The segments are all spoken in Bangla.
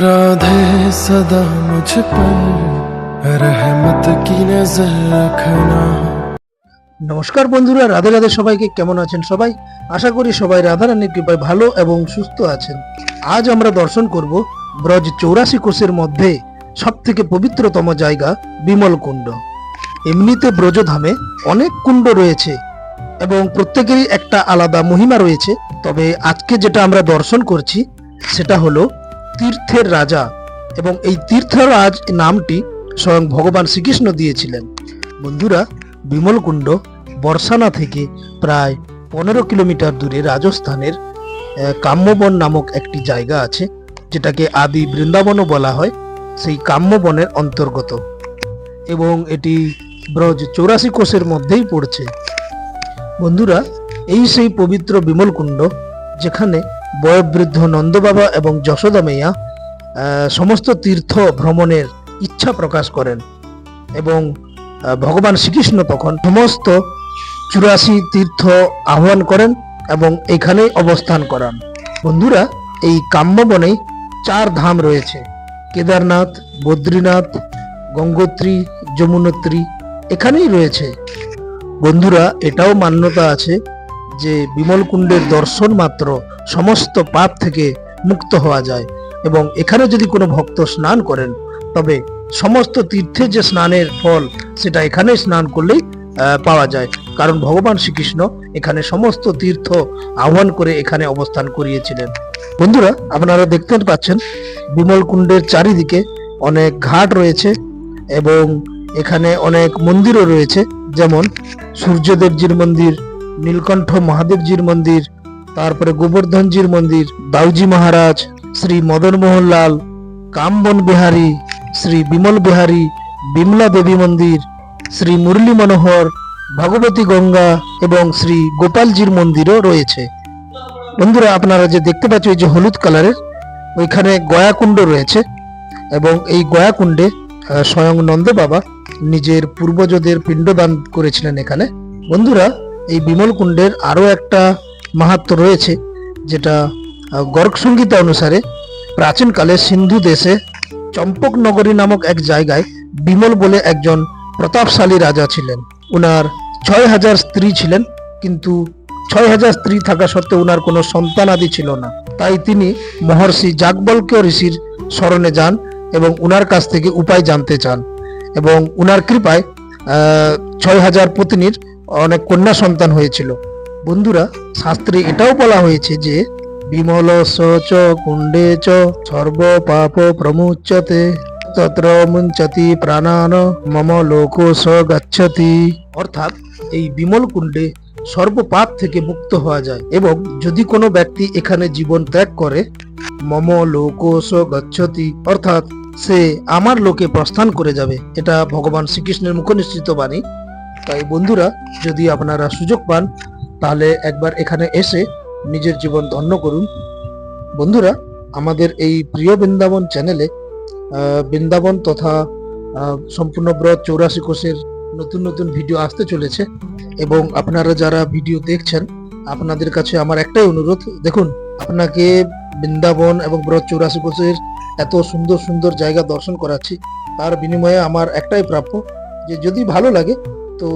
राधे सदा मुझ पर रहमत की नजर रखना নমস্কার বন্ধুরা রাধে রাধে সবাইকে কেমন আছেন সবাই আশা করি সবাই রাধারানীর কৃপায় ভালো এবং সুস্থ আছেন আজ আমরা দর্শন করব ব্রজ চৌরাশি কোষের মধ্যে সব থেকে পবিত্রতম জায়গা বিমল কুণ্ড এমনিতে ব্রজধামে অনেক কুণ্ড রয়েছে এবং প্রত্যেকেরই একটা আলাদা মহিমা রয়েছে তবে আজকে যেটা আমরা দর্শন করছি সেটা হলো তীর্থের রাজা এবং এই তীর্থরাজ নামটি স্বয়ং ভগবান শ্রীকৃষ্ণ দিয়েছিলেন। বন্ধুরা, বিমলকুণ্ড বর্ষানা থেকে প্রায় পনেরো কিলোমিটার দূরে রাজস্থানের কাম্যবন নামক একটি জায়গা আছে, যেটাকে আদি বৃন্দাবনও বলা হয়, সেই কাম্যবনের অন্তর্গত। এবং এটি ব্রজ চৌরাশি কোষের মধ্যেই পড়ছে। বন্ধুরা, এই সেই পবিত্র বিমলকুণ্ড, যেখানে বয়োবৃদ্ধ নন্দবাবা এবং যশোদা মেয়া সমস্ত তীর্থ ভ্রমণের ইচ্ছা প্রকাশ করেন এবং ভগবান শ্রীকৃষ্ণ তখন সমস্ত চুরাশি তীর্থ আহ্বান করেন এবং এখানেই অবস্থান করান। বন্ধুরা, এই কাম্যবনে চার ধাম রয়েছে। কেদারনাথ, বদ্রীনাথ, গঙ্গোত্রী, যমুনোত্রী এখানেই রয়েছে। বন্ধুরা, এটাও মান্যতা আছে যে বিমলকুণ্ডের দর্শন মাত্র সমস্ত পাপ থেকে মুক্ত হওয়া যায়। এবং এখানে যদি কোনো ভক্ত স্নান করেন, তবে সমস্ত তীর্থে যে স্নানের ফল, সেটা এখানে স্নান করলেই পাওয়া যায়। কারণ ভগবান শ্রীকৃষ্ণ এখানে সমস্ত তীর্থ আহ্বান করে এখানে অবস্থান করিয়েছিলেন। বন্ধুরা, আপনারা দেখতে পাচ্ছেন, বিমল কুণ্ডের চারিদিকে অনেক ঘাট রয়েছে এবং এখানে অনেক মন্দিরও রয়েছে। যেমন সূর্যদেবজির মন্দির, নীলকণ্ঠ মহাদেবজির মন্দির তারপরে গোবর্ধনজির মন্দির, দাউজি মহারাজ, শ্রী মদন মোহনলাল, কামবন বিহারী, শ্রী বিমল বিহারী, বিমলা দেবী মন্দির, শ্রী মুরলী মনোহর, ভগবতী গঙ্গা এবং শ্রী গোপালজির মন্দিরও রয়েছে। বন্ধুরা, আপনারা যে দেখতে পাচ্ছেন ওই যে হলুদ কালারের, ওইখানে গয়াকুণ্ড রয়েছে এবং এই গয়াকুণ্ডে স্বয়ং নন্দ বাবা নিজের পূর্বজদের পিণ্ডদান করেছিলেন এখানে। বন্ধুরা, এই বিমল কুণ্ডের আরও একটা মাহাত্ম রয়েছে, যেটা গর্গ সংগীতা অনুসারে প্রাচীনকালে সিন্ধু দেশে চম্পক নগরী নামক এক জায়গায় বিমল বলে একজন প্রতাপশালী রাজা ছিলেন। উনার ছয় হাজার স্ত্রী ছিলেন, কিন্তু ছয় হাজার স্ত্রী থাকা সত্ত্বেও উনার কোনো সন্তানাদি ছিল না। তাই তিনি মহর্ষি যাজ্ঞবল্ক্য ঋষির স্মরণে যান এবং উনার কাছ থেকে উপায় জানতে চান এবং উনার কৃপায় ছয় হাজার পত্নীর অনেক কন্যা সন্তান হয়েছিল। বন্ধুরা, শাস্ত্রে এটাও বলা হয়েছে যে, বিমল স চ কুণ্ডে চ সর্ব পাপ প্রমুচ্যতে, তত্র মুঞ্চতি প্রাণান, মম লোক স গচ্ছতি। অর্থাৎ, এই বিমল কুণ্ডে সর্বপাপ থেকে মুক্ত হওয়া যায় এবং যদি কোনো ব্যক্তি এখানে জীবন ত্যাগ করে, মম লোক স গচ্ছতি, অর্থাৎ সে আমার লোকে প্রস্থান করে যাবে, এটা ভগবান শ্রীকৃষ্ণের মুখনিশ্চিত বাণী। তাই বন্ধুরা, যদি আপনারা সুযোগ পান তাহলে একবার এখানে এসে নিজের জীবন ধন্য করুন। বন্ধুরা, আমাদের এই প্রিয় বৃন্দাবন চ্যানেলে বৃন্দাবন তথা সম্পূর্ণ ব্রত চৌরাশি কোষের নতুন নতুন ভিডিও আসতে চলেছে এবং আপনারা যারা ভিডিও দেখছেন, আপনাদের কাছে আমার একটাই অনুরোধ, দেখুন, আপনাকে বৃন্দাবন এবং ব্রত চৌরাশি কোষের এত সুন্দর সুন্দর জায়গা দর্শন করাচ্ছি, তার বিনিময়ে আমার একটাই প্রাপ্য যে যদি ভালো লাগে, তো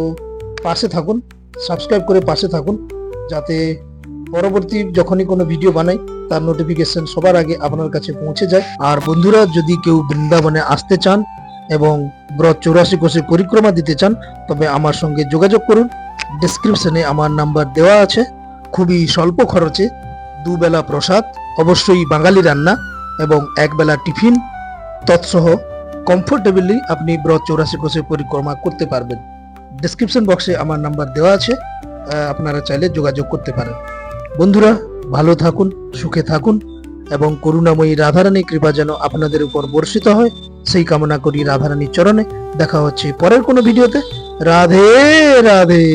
পাশে থাকুন। সাবস্ক্রাইব করে পাশে থাকুন, যাতে পরবর্তী যখনই কোনো ভিডিও বানাই, তার নোটিফিকেশন সবার আগে আপনার কাছে পৌঁছে যায়। আর বন্ধুরা, যদি কেউ বৃন্দাবনে আসতে চান এবং ব্রত চৌরাশি কোষের পরিক্রমা দিতে চান, তবে আমার সঙ্গে যোগাযোগ করুন। ডেসক্রিপশনে আমার নাম্বার দেওয়া আছে। খুবই স্বল্প খরচে দুবেলা প্রসাদ, অবশ্যই বাঙালি রান্না এবং একবেলা টিফিন। তৎসহ কমফোর্টেবলি আপনি ব্রত চৌরাশি কোষের পরিক্রমা করতে পারবেন। ডেসক্রিপশন বক্সে আমার নাম্বার দেওয়া আছে। আপনারা চাইলে যোগাযোগ করতে পারেন। বন্ধুরা, ভালো থাকুন, সুখে থাকুন এবং করুণাময়ী রাধারানী কৃপা যেন আপনাদের উপর বর্ষিত হয়। সেই কামনা করি রাধারানীর চরণে। দেখা হচ্ছে পরের কোনো ভিডিওতে। রাধে রাধে।